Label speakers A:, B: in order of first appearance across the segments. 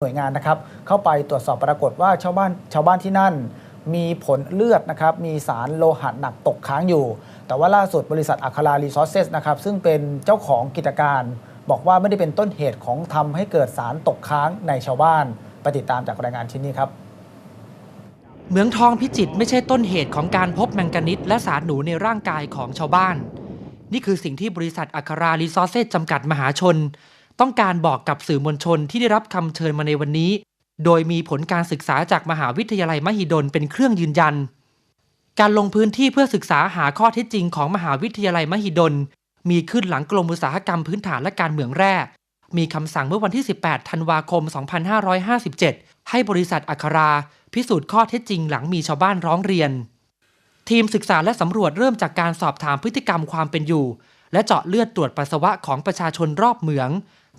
A: หน่วยงานนะครับเข้าไปตรวจสอบปรากฏว่าชาวบ้านชาวบ้านที่นั่น มีผลเลือดนะครับมีสารโลหะหนักตกค้างอยู่ แต่ว่าล่าสุดบริษัทอัครารีซอสเซสนะครับซึ่งเป็นเจ้าของกิจการ บอกว่าไม่ได้เป็นต้นเหตุของทำให้เกิดสารตกค้างในชาวบ้านไปติดตามจากรายงานชิ้นนี้ครับ
B: เหมืองทองพิจิตรไม่ใช่ต้นเหตุของการพบแมงกานิสและสารหนูในร่างกายของชาวบ้าน นี่คือสิ่งที่บริษัทอัครารีซอสเซสจำกัดมหาชน ต้องการบอกกับสื่อมวลชนที่ได้รับคำเชิญมาในวันนี้ โดยมีผลการศึกษาจากมหาวิทยาลัยมหิดลเป็นเครื่องยืนยัน การลงพื้นที่เพื่อศึกษาหาข้อเท็จจริงของมหาวิทยาลัยมหิดล มีขึ้นหลังกรมอุตสาหกรรมพื้นฐานและการเมืองแร่มีคำสั่งเมื่อวันที่ 18 ธันวาคม 2557 ให้บริษัทอัครา พิสูจน์ข้อเท็จจริงหลังมีชาวบ้านร้องเรียน ทีมศึกษาและสำรวจเริ่มจากการสอบถามพฤติกรรมความเป็นอยู่ และเจาะเลือดตรวจปัสสาวะของประชาชนรอบเหมือง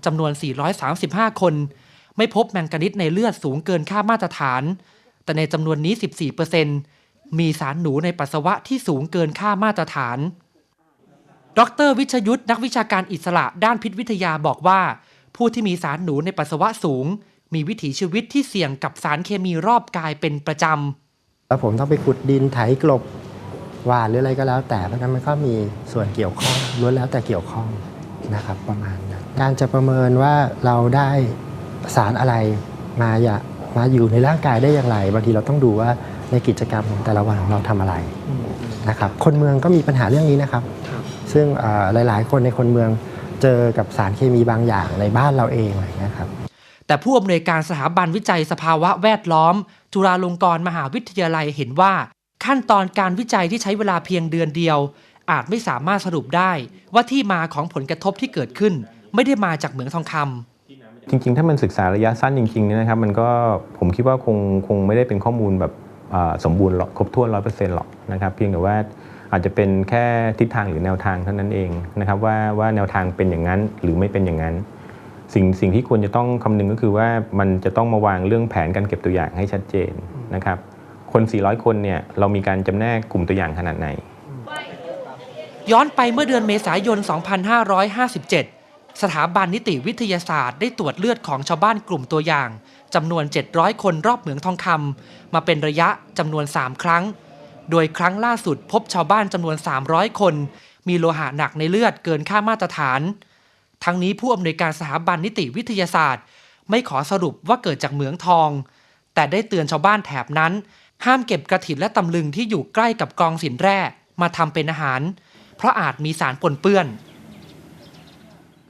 B: จำนวน 435 คน ไม่พบแมงกานิสในเลือดสูงเกินค่ามาตรฐาน แต่ในจำนวนนี้ 14%มีสารหนูในปัสสาวะที่สูงเกินค่ามาตรฐาน ดร วิชยุทธนักวิชาการอิสระด้านพิษวิทยาบอกว่า ผู้ที่มีสารหนูในปัสสาวะสูง มีวิถีชีวิตที่เสี่ยงกับสารเคมีรอบกายเป็นประจำ
C: แล้วผมต้องไปขุดดินไถกลบ วานหรืออะไรก็แล้วแต่เพราะฉะนั้นมันก็มีส่วนเกี่ยวข้องล้วนแล้วแต่เกี่ยวข้องนะครับประมาณนั้นการจะประเมินว่าเราได้สารอะไรมาอย่ามาอยู่ในร่างกายได้อย่างไร บางทีเราต้องดูว่าในกิจกรรมของแต่ละวันของเราทำอะไรนะครับคนเมืองก็มีปัญหาเรื่องนี้นะครับ ซึ่งหลายๆ คนในคนเมืองเจอกับสารเคมีบางอย่างในบ้านเราเองอะไรเงี้ยครับ
B: แต่ผู้อำนวยการสถาบันวิจัยสภาวะแวดล้อม จุฬาลงกรณ์มหาวิทยาลัยเห็นว่า ขั้นตอนการวิจัยที่ใช้เวลาเพียงเดือนเดียว อาจไม่สามารถสรุปได้ว่าที่มาของผลกระทบที่เกิดขึ้น ไม่ได้มาจากเหมืองทองคำ
D: จริง ๆ ถ้ามันศึกษาระยะสั้นจริงๆเนี่ยนะครับ มันก็ผมคิดว่าคงคงไม่ได้เป็นข้อมูลแบบสมบูรณ์หรอกครบถ้วนร้อยเปอร์เซ็นต์หรอกนะครับ เพียงแต่ว่าอาจจะเป็นแค่ทิศทางหรือแนวทางเท่านั้นเองนะครับว่าว่าแนวทางเป็นอย่างนั้นหรือไม่เป็นอย่างนั้น สิ่งสิ่งที่ควรจะต้องคำนึงก็คือว่ามันจะต้องมาวางเรื่องแผนการเก็บตัวอย่างให้ชัดเจนนะครับ คน 400 คนเนี่ยเรามีการจำแนกกลุ่มตัวอย่างขนาดไหน
B: ย้อนไปเมื่อเดือนเมษายน 2557 สถาบันนิติวิทยาศาสตร์ได้ตรวจเลือดของชาวบ้านกลุ่มตัวอย่างจำนวน 700 คนรอบเหมืองทองคำมาเป็นระยะจำนวน 3 ครั้ง โดยครั้งล่าสุดพบชาวบ้านจำนวน 300 คน มีโลหะหนักในเลือดเกินค่ามาตรฐาน ทั้งนี้ผู้อำนวยการสถาบันนิติวิทยาศาสตร์ ไม่ขอสรุปว่าเกิดจากเหมืองทอง แต่ได้เตือนชาวบ้านแถบนั้น ห้ามเก็บกระถินและตำลึงที่อยู่ใกล้กับกองสินแร่มาทำเป็นอาหาร เพราะอาจมีสารปนเปื้อน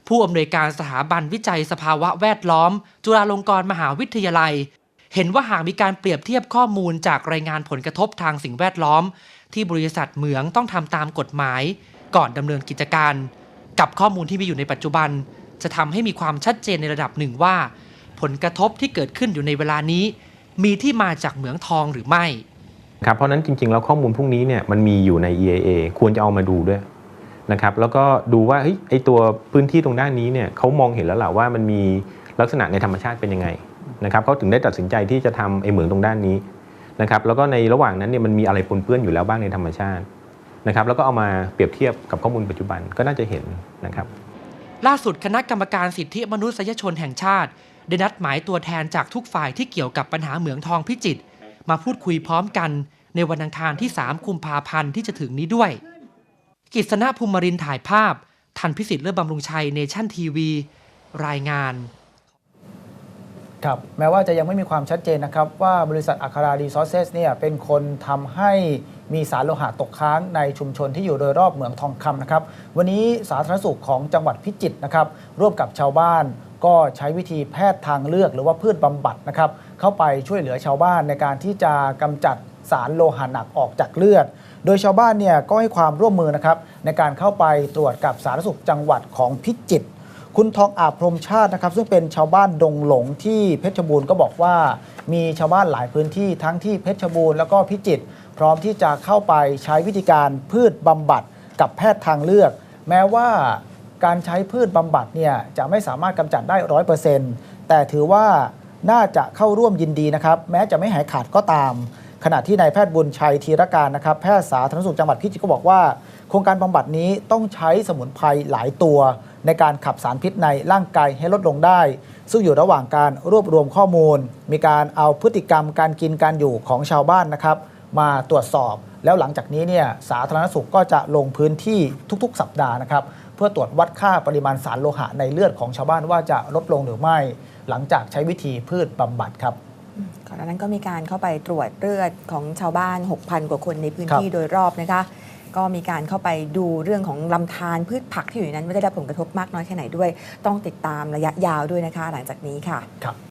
B: ผู้อำนวยการสถาบันวิจัยสภาวะแวดล้อม จุฬาลงกรณ์มหาวิทยาลัย เห็นว่าหากมีการเปรียบเทียบข้อมูลจากรายงานผลกระทบทางสิ่งแวดล้อม ที่บริษัทเหมืองต้องทำตามกฎหมาย ก่อนดำเนินกิจการ กับข้อมูลที่มีอยู่ในปัจจุบัน จะทำให้มีความชัดเจนในระดับหนึ่งว่า ผลกระทบที่เกิดขึ้นอยู่ในเวลานี้ มีที่มาจากเหมืองทองหรือไม่
D: ครับเพราะฉะนั้นจริงๆ แล้วข้อมูลพวกนี้เนี่ยมันมีอยู่ใน EIA ควรจะเอามาดูด้วยนะครับแล้วก็ดูว่าเฮ้ยไอตัวพื้นที่ตรงด้านนี้เนี่ยเขามองเห็นแล้วแหละว่ามันมีลักษณะในธรรมชาติเป็นยังไงนะครับเขาถึงได้ตัดสินใจที่จะทำไอเหมืองตรงด้านนี้นะครับแล้วก็ในระหว่างนั้นเนี่ยมันมีอะไรปนเปื้อนอยู่แล้วบ้างในธรรมชาตินะครับแล้วก็เอามาเปรียบเทียบกับข้อมูลปัจจุบันก็น่าจะเห็นนะครับ
B: ล่าสุดคณะกรรมการสิทธิมนุษยชนแห่งชาติ ได้นัดหมายตัวแทนจากทุกฝ่ายที่เกี่ยวกับปัญหาเหมืองทองพิจิตรมาพูดคุยพร้อมกัน ในวันอังคารที่ 3 กุมภาพันธ์ที่จะถึงนี้ด้วย กิษณะภูมิรินทร์ถ่ายภาพ ทันพิสิทธิ์เลือบำรุงชัยเนชั่นทีวี รายงาน
A: ครับแม้ว่าจะยังไม่มีความชัดเจนนะครับ ว่าบริษัทอัครารีซอสเซสเนี่ยเป็นคนทำให้มีสารโลหะตกค้างในชุมชนที่อยู่โดยรอบเหมืองทองคำนะครับ วันนี้สาธารณสุขของจังหวัดพิจิตรนะครับ ร่วมกับชาวบ้าน ก็ใช้วิธีแพทย์ทางเลือกหรือว่าพืชบำบัดนะครับเข้าไปช่วยเหลือชาวบ้านในการที่จะกำจัดสารโลหะหนักออกจากเลือด โดยชาวบ้านเนี่ยก็ให้ความร่วมมือนะครับในการเข้าไปตรวจกับสาธารณสุขจังหวัดของพิจิตรคุณทองอาบพรมชาตินะครับ ซึ่งเป็นชาวบ้านดงหลงที่เพชรบูรณ์ก็บอกว่า มีชาวบ้านหลายพื้นที่ทั้งที่เพชรบูรณ์แล้วก็พิจิตรพร้อมที่จะเข้าไปใช้วิธีการพืชบำบัดกับแพทย์ทางเลือก แม้ว่า การใช้พืชบำบัดเนี่ยจะไม่สามารถกำจัดได้ร้อยเปอร์เซ็นต์แต่ถือว่าน่าจะเข้าร่วมยินดีนะครับ แม้จะไม่หายขาดก็ตาม ขณะที่นายแพทย์บุญชัยธีรการนะครับ แพทย์สาธารณสุขจังหวัดพิจิตรก็บอกว่า โครงการบำบัดนี้ต้องใช้สมุนไพรหลายตัว ในการขับสารพิษในร่างกายให้ลดลงได้ ซึ่งอยู่ระหว่างการรวบรวมข้อมูล มีการเอาพฤติกรรมการกินการอยู่ของชาวบ้านนะครับ มาตรวจสอบ แล้วหลังจากนี้เนี่ยสาธารณสุขก็จะลงพื้นที่ทุกๆ สัปดาห์นะครับ เพื่อตรวจวัดค่าปริมาณสารโลหะในเลือดของชาวบ้านว่าจะลดลงหรือไม่ หลังจากใช้วิธีพืชบำบัดครับ
E: ก่อนหน้านั้นก็มีการเข้าไปตรวจเลือดของชาวบ้าน 6,000 กว่าคนในพื้น
A: ครับ
E: ที่โดยรอบนะคะ ก็มีการเข้าไปดูเรื่องของลำธารพืชผักที่อยู่ในนั้นว่าได้รับผลกระทบมากน้อยแค่ไหนด้วย ต้องติดตามระยะยาวด้วยนะคะ หลังจากนี้ค่ะ
A: ครับ